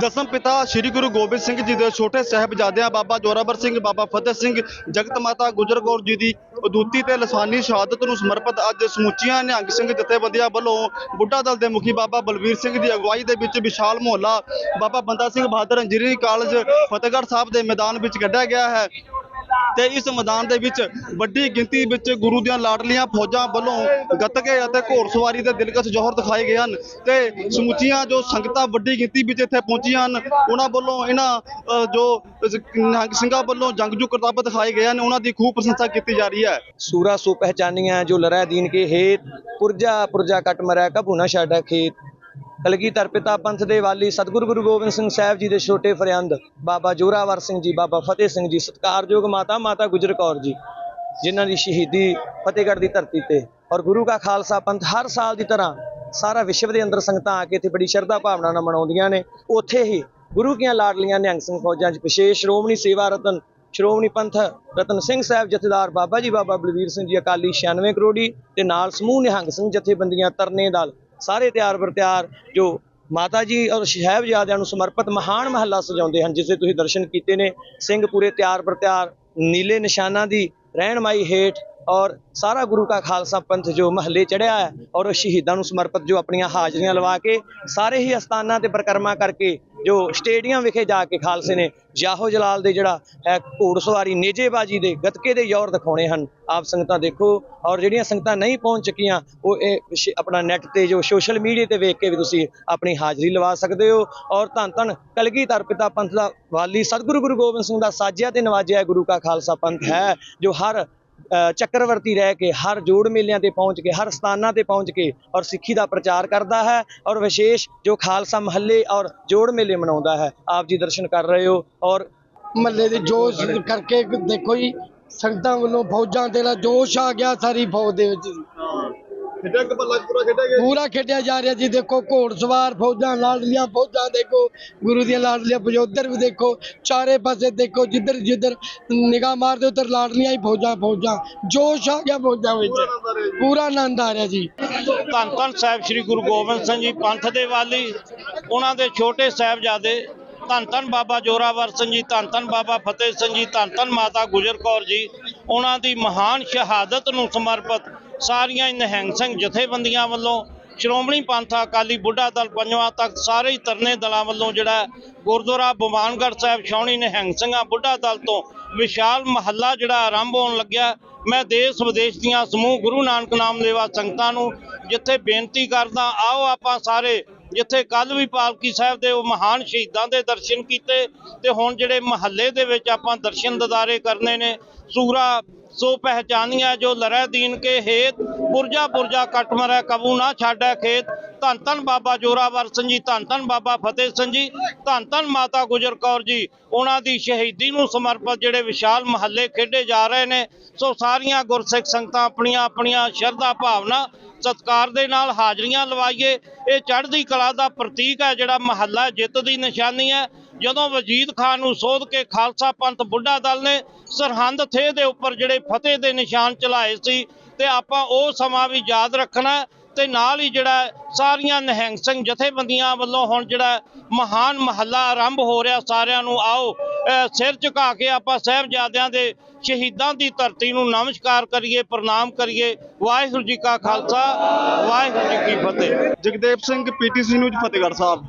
ਦਸਮ ਪਿਤਾ ਸ੍ਰੀ ਗੁਰੂ ਗੋਬਿੰਦ ਸਿੰਘ ਜੀ ਦੇ ਛੋਟੇ ਸਾਹਿਬਜ਼ਾਦਿਆਂ ਬਾਬਾ ਜੋਰਾਵਰ ਸਿੰਘ, ਬਾਬਾ ਫਤਿਹ ਸਿੰਘ, ਜਗਤ ਮਾਤਾ ਗੁਜਰ ਕੌਰ ਜੀ ਦੀ ਅਦੂਤੀ ਤੇ ਲਸਾਨੀ ਸ਼ਹਾਦਤ ਨੂੰ ਸਮਰਪਿਤ ਅੱਜ ਸਮੁੱਚੀਆਂ ਨਿਹੰਗ ਸਿੰਘ ਜਥੇਬੰਦੀਆਂ ਵੱਲੋਂ ਬੁੱਢਾ ਦਲ ਦੇ ਮੁਖੀ ਬਾਬਾ ਬਲਵੀਰ ਸਿੰਘ ਦੀ ਅਗਵਾਈ ਦੇ ਵਿੱਚ ਵਿਸ਼ਾਲ ਮੁਹੱਲਾ ਬਾਬਾ ਬੰਦਾ ਸਿੰਘ ਬਹਾਦਰ ਇੰਜੀਨੀਅਰਿੰਗ ਕਾਲਜ, ਫਤਿਹਗੜ੍ਹ ਸਾਹਿਬ ਦੇ ਮੈਦਾਨ ਵਿੱਚ ਕੱਢਿਆ ਗਿਆ ਹੈ। ਤੇ ਇਸ ਮੈਦਾਨ ਦੇ ਵਿੱਚ ਵੱਡੀ ਗਿਣਤੀ ਵਿੱਚ ਗੁਰੂ ਦੀਆਂ ਲਾਡਲੀਆਂ ਫੌਜਾਂ ਵੱਲੋਂ ਗੱਤਕੇ ਅਤੇ ਘੋੜਸਵਾਰੀ ਦੇ ਦਿਲਕਸ਼ ਜੋਹਰ ਦਿਖਾਏ ਗਏ ਹਨ ਤੇ ਸਮੁੱਚੀਆਂ ਜੋ ਸੰਗਤਾਂ ਵੱਡੀ ਗਿਣਤੀ ਵਿੱਚ ਇੱਥੇ ਪਹੁੰਚੀਆਂ ਹਨ, ਉਹਨਾਂ ਵੱਲੋਂ ਇਹਨਾਂ ਜੋ ਨਿਹੰਗ ਸਿੰਘਾਂ ਵੱਲੋਂ ਜੰਗਜੂ ਕਰਤੱਵ ਦਿਖਾਏ ਗਏ ਹਨ, ਉਹਨਾਂ ਦੀ ਖੂਬ ਪ੍ਰਸ਼ੰਸਾ ਕੀਤੀ ਜਾ ਰਹੀ ਹੈ। ਸੂਰਾ ਸੋ ਪਹਿਚਾਨੀਆਂ ਜੋ ਲਰਾ ਦੀਨ ਕੇ ਹੇਤ ਪੁਰਜਾ ਪੁਰਜਾ ਕਟ ਮਰੈ ਕਬੂ ਨਾ ਛਾੜਾ ਖੇਤ। ਕਲਗੀਧਰ ਪਿਤਾ ਪੰਥ ਦੇ ਵਾਲੀ ਸਤਿਗੁਰੂ ਗੁਰੂ ਗੋਬਿੰਦ ਸਿੰਘ ਸਾਹਿਬ ਜੀ ਦੇ ਛੋਟੇ ਫਰਿਆੰਦ ਬਾਬਾ ਜੋਰਾਵਰ ਸਿੰਘ ਜੀ, ਬਾਬਾ ਫਤਿਹ ਸਿੰਘ ਜੀ, ਸਤਿਕਾਰਯੋਗ ਮਾਤਾ ਮਾਤਾ ਗੁਜਰ ਕੌਰ ਜੀ, ਜਿਨ੍ਹਾਂ ਦੀ ਸ਼ਹੀਦੀ ਫਤਿਹਗੜ੍ਹ ਦੀ ਧਰਤੀ ਤੇ। ਔਰ ਗੁਰੂ ਕਾ ਖਾਲਸਾ ਪੰਥ ਹਰ ਸਾਲ ਦੀ ਤਰ੍ਹਾਂ ਸਾਰਾ ਵਿਸ਼ਵ ਦੇ ਅੰਦਰ ਸੰਗਤਾਂ ਆ ਕੇ ਇੱਥੇ ਬੜੀ ਸ਼ਰਧਾ ਭਾਵਨਾ ਨਾਲ ਮਨਾਉਂਦੀਆਂ ਨੇ। ਉੱਥੇ ਹੀ ਗੁਰੂ ਕੀਆਂ ਲਾਡਲੀਆਂ ਨਿਹੰਗ ਸਿੰਘ ਫੌਜਾਂ 'ਚ ਵਿਸ਼ੇਸ਼ ਸ਼੍ਰੋਮਣੀ ਸੇਵਾ ਰਤਨ, ਸ਼੍ਰੋਮਣੀ ਪੰਥ ਰਤਨ ਸਿੰਘ ਸਾਹਿਬ ਜਥੇਦਾਰ ਬਾਬਾ ਜੀ, ਬਾਬਾ ਬਲਵੀਰ ਸਿੰਘ ਜੀ, ਅਕਾਲੀ 96 ਕਰੋੜੀ ਤੇ ਨਾਲ ਸਮੂਹ ਨਿਹੰਗ ਸਿੰਘ ਜਥੇਬੰਦੀਆਂ ਤਰਨੇ ਦਲ ਸਾਰੇ ਤਿਆਰ ਬਰ ਤਿਆਰ ਜੋ ਮਾਤਾ ਜੀ ਔਰ ਸਾਹਿਬਜ਼ਾਦਿਆਂ ਨੂੰ ਸਮਰਪਿਤ ਮਹਾਨ ਮਹੱਲਾ ਸਜਾਉਂਦੇ ਹਨ, ਜਿਸ ਦੇ ਤੁਸੀਂ ਦਰਸ਼ਨ ਕੀਤੇ ਨੇ, ਸਿੰਘ ਪੂਰੇ ਤਿਆਰ ਬਰ ਤਿਆਰ, ਨੀਲੇ ਨਿਸ਼ਾਨਾਂ ਦੀ ਰਹਿਣਮਾਈ ਹੇਠ ਔਰ ਸਾਰਾ ਗੁਰੂ ਕਾ ਖਾਲਸਾ ਪੰਥ ਜੋ ਮਹੱਲੇ ਚੜਿਆ ਹੈ ਔਰ ਸ਼ਹੀਦਾਂ ਨੂੰ ਸਮਰਪਿਤ ਜੋ ਆਪਣੀਆਂ ਹਾਜ਼ਰੀਆਂ ਲਵਾ ਕੇ ਸਾਰੇ ਹੀ ਅਸਥਾਨਾਂ ਤੇ ਪਰਿਕਰਮਾ ਕਰਕੇ ਜੋ ਸਟੇਡੀਅਮ ਵਿਖੇ ਜਾ ਕੇ ਖਾਲਸੇ ਨੇ ਜਾਹੋ ਜਲਾਲ ਦੇ ਜਿਹੜਾ ਹੈ ਘੋੜਸਵਾਰੀ ਨੇਜੇਬਾਜੀ ਦੇ ਗੱਤਕੇ ਦੇ ਜ਼ੋਰ ਦਿਖਾਉਣੇ ਹਨ। ਆਪ ਸੰਗਤਾਂ ਦੇਖੋ ਔਰ ਜਿਹੜੀਆਂ ਸੰਗਤਾਂ ਨਹੀਂ ਪਹੁੰਚ ਚੁੱਕੀਆਂ, ਉਹ ਇਹ ਆਪਣਾ ਨੈਟ ਤੇ ਜੋ ਸੋਸ਼ਲ ਮੀਡੀਆ ਤੇ ਵੇਖ ਕੇ ਵੀ ਤੁਸੀਂ ਆਪਣੀ ਹਾਜ਼ਰੀ ਲਵਾ ਸਕਦੇ ਹੋ ਔਰ ਧੰਨ ਧੰਨ ਕਲਗੀਧਰ ਪਿਤਾ ਪੰਥ ਦਾ ਵਾਲੀ ਸਤਿਗੁਰੂ ਗੁਰੂ ਗੋਬਿੰਦ ਸਿੰਘ ਦਾ ਸਾਜਿਆ ਤੇ ਨਵਾਜਿਆ ਗੁਰੂ ਕਾ ਖਾਲਸਾ ਪੰਥ ਹੈ, ਜੋ ਹਰ ਚੱਕਰਵਰਤੀ ਰਹਿ ਕੇ, ਹਰ ਜੋੜ ਮੇਲਿਆਂ ਤੇ ਪਹੁੰਚ ਕੇ, ਹਰ ਸਥਾਨਾਂ ਤੇ ਪਹੁੰਚ ਕੇ ਔਰ ਸਿੱਖੀ ਦਾ ਪ੍ਰਚਾਰ ਕਰਦਾ ਹੈ ਔਰ ਵਿਸ਼ੇਸ਼ ਜੋ ਖਾਲਸਾ ਮਹੱਲੇ ਔਰ ਜੋੜ ਮੇਲੇ ਮਨਾਉਂਦਾ ਹੈ, ਆਪ ਜੀ ਦਰਸ਼ਨ ਕਰ ਰਹੇ ਹੋ ਔਰ ਮਹੱਲੇ ਦੇ ਜੋਸ਼ ਕਰਕੇ ਦੇਖੋ ਜੀ, ਸੰਗਤਾਂ ਵੱਲੋਂ ਫੌਜਾਂ ਤੇ ਜੋਸ਼ ਆ ਗਿਆ ਸਾਰੀ ਫੌਜ ਦੇ ਵਿੱਚ। ਖੇਡਿਆ ਪੂਰਾ ਖੇਡਿਆ ਗਿਆ ਪੂਰਾ ਖੇਡਿਆ ਜਾ ਰਿਹਾ ਜੀ ਦੇਖੋ ਘੋੜਸਵਾਰ ਫੌਜਾਂ ਲਾਡਲੀਆਂ ਫੌਜਾਂ ਦੇਖੋ ਗੁਰੂ ਦੀਆਂ ਲਾਡਲੀਆਂ ਉਧਰ ਵੀ ਦੇਖੋ ਚਾਰੇ ਪਾਸੇ ਦੇਖੋ ਜਿੱਧਰ ਜਿੱਧਰ ਨਿਗਾਹ ਮਾਰਦੇ ਉਧਰ ਲਾਡਲੀਆਂ ਹੀ ਫੌਜਾਂ ਫੌਜਾਂ ਜੋਸ਼ ਆ ਗਿਆ ਫੌਜਾਂ ਵਿੱਚ। ਪੂਰਾ ਆਨੰਦ ਆ ਰਿਹਾ ਜੀ। ਧੰਨ ਧੰਨ ਸਾਹਿਬ ਸ੍ਰੀ ਗੁਰੂ ਗੋਬਿੰਦ ਸਿੰਘ ਜੀ ਪੰਥ ਦੇ ਵਾਲੀ ਉਹਨਾਂ ਦੇ ਛੋਟੇ ਸਾਹਿਬਜ਼ਾਦੇ ਧੰਨ ਧੰਨ ਬਾਬਾ ਜੋਰਾਵਰ ਸਿੰਘ ਜੀ ਧੰਨ ਧੰਨ ਬਾਬਾ ਫਤਿਹ ਸਿੰਘ ਜੀ ਧੰਨ ਧੰਨ ਮਾਤਾ ਗੁਜਰ ਕੌਰ ਜੀ ਉਹਨਾਂ ਦੀ ਮਹਾਨ ਸ਼ਹਾਦਤ ਨੂੰ ਸਮਰਪਿਤ ਸਾਰੀਆਂ ਹੀ ਨਿਹੰਗ ਸਿੰਘ ਜਥੇਬੰਦੀਆਂ ਵੱਲੋਂ, ਸ਼੍ਰੋਮਣੀ ਪੰਥ ਅਕਾਲੀ ਬੁੱਢਾ ਦਲ ਪੰਜਵਾਂ ਤੱਕ ਸਾਰੇ ਹੀ ਤਰਨੇ ਦਲਾਂ ਵੱਲੋਂ ਜਿਹੜਾ ਗੁਰਦੁਆਰਾ ਬਮਾਨਗੜ੍ਹ ਸਾਹਿਬ ਛਾਉਣੀ ਨਿਹੰਗ ਸਿੰਘਾਂ ਬੁੱਢਾ ਦਲ ਤੋਂ ਵਿਸ਼ਾਲ ਮਹੱਲਾ ਜਿਹੜਾ ਆਰੰਭ ਹੋਣ ਲੱਗਿਆ। ਮੈਂ ਦੇਸ਼ ਵਿਦੇਸ਼ ਦੀਆਂ ਸਮੂਹ ਗੁਰੂ ਨਾਨਕ ਨਾਮ ਲੇਵਾ ਸੰਗਤਾਂ ਨੂੰ ਜਿੱਥੇ ਬੇਨਤੀ ਕਰਦਾ, ਆਓ ਆਪਾਂ ਸਾਰੇ ਜਿੱਥੇ ਕੱਲ ਵੀ ਪਾਲਕੀ ਸਾਹਿਬ ਦੇ ਉਹ ਮਹਾਨ ਸ਼ਹੀਦਾਂ ਦੇ ਦਰਸ਼ਨ ਕੀਤੇ ਤੇ ਹੁਣ ਜਿਹੜੇ ਮਹੱਲੇ ਦੇ ਵਿੱਚ ਆਪਾਂ ਦਰਸ਼ਨ ਦਿਦਾਰੇ ਕਰਨੇ ਨੇ, ਸੂਰਾ ਸੋ ਪਹਿਚਾਨੀਆਂ ਜੋ ਲੜੈ ਦੀਨ ਕੇ ਹੇਤ, ਪੁਰਜਾ ਪੁਰਜਾ ਕਟ ਮਰੈ ਕਬੂ ਨਾ ਛਾੜੈ ਖੇਤ। ਧੰਨ ਧੰਨ ਬਾਬਾ ਜੋਰਾਵਰ ਸਿੰਘ ਜੀ, ਧੰਨ ਧੰਨ ਬਾਬਾ ਫਤਿਹ ਸਿੰਘ ਜੀ, ਧੰਨ ਧੰਨ ਮਾਤਾ ਗੁਜਰ ਕੌਰ ਜੀ। ਉਹਨਾਂ ਦੀ ਸ਼ਹੀਦੀ ਨੂੰ ਸਮਰਪਿਤ ਜਿਹੜੇ ਵਿਸ਼ਾਲ ਮਹੱਲੇ ਖੇਡੇ ਜਾ ਰਹੇ ਨੇ, ਸੋ ਸਾਰੀਆਂ ਗੁਰਸਿੱਖ ਸੰਗਤਾਂ ਆਪਣੀਆਂ ਆਪਣੀਆਂ ਸ਼ਰਧਾ ਭਾਵਨਾ ਸਤਕਾਰ ਦੇ ਨਾਲ ਹਾਜ਼ਰੀਆਂ ਲਵਾਈਏ। ਇਹ ਚੜ੍ਹਦੀ ਕਲਾ ਦਾ ਪ੍ਰਤੀਕ ਹੈ, ਜਿਹੜਾ ਮਹੱਲਾ ਜਿੱਤ ਦੀ ਨਿਸ਼ਾਨੀ ਹੈ। ਜਦੋਂ ਵਜੀਦ ਖਾਨ ਨੂੰ ਸੋਧ ਕੇ ਖਾਲਸਾ ਪੰਥ ਬੁੱਢਾ ਦਲ ਨੇ ਸਰਹੰਦ ਥੇ ਦੇ ਉੱਪਰ ਜਿਹੜੇ ਫਤਿਹ ਦੇ ਨਿਸ਼ਾਨ ਚਲਾਏ ਸੀ, ਤੇ ਆਪਾਂ ਉਹ ਸਮਾਂ ਵੀ ਯਾਦ ਰੱਖਣਾ ਤੇ ਨਾਲ ਹੀ ਜਿਹੜਾ ਸਾਰੀਆਂ ਨਿਹੰਗ ਸਿੰਘ ਜਥੇਬੰਦੀਆਂ ਵੱਲੋਂ ਹੁਣ ਜਿਹੜਾ ਮਹਾਨ ਮਹੱਲਾ ਆਰੰਭ ਹੋ ਰਿਹਾ, ਸਾਰਿਆਂ ਨੂੰ ਆਓ ਸਿਰ ਝੁਕਾ ਕੇ ਆਪਾਂ ਸਾਹਿਬਜ਼ਾਦਿਆਂ ਦੇ ਸ਼ਹੀਦਾਂ ਦੀ ਧਰਤੀ ਨੂੰ ਨਮਸਕਾਰ ਕਰੀਏ, ਪ੍ਰਣਾਮ ਕਰੀਏ। ਵਾਹਿਗੁਰੂ ਜੀ ਕਾ ਖਾਲਸਾ, ਵਾਹਿਗੁਰੂ ਜੀ ਕੀ ਫਤਿਹ। Jagdev Singh PTC news, Fatehgarh Sahib.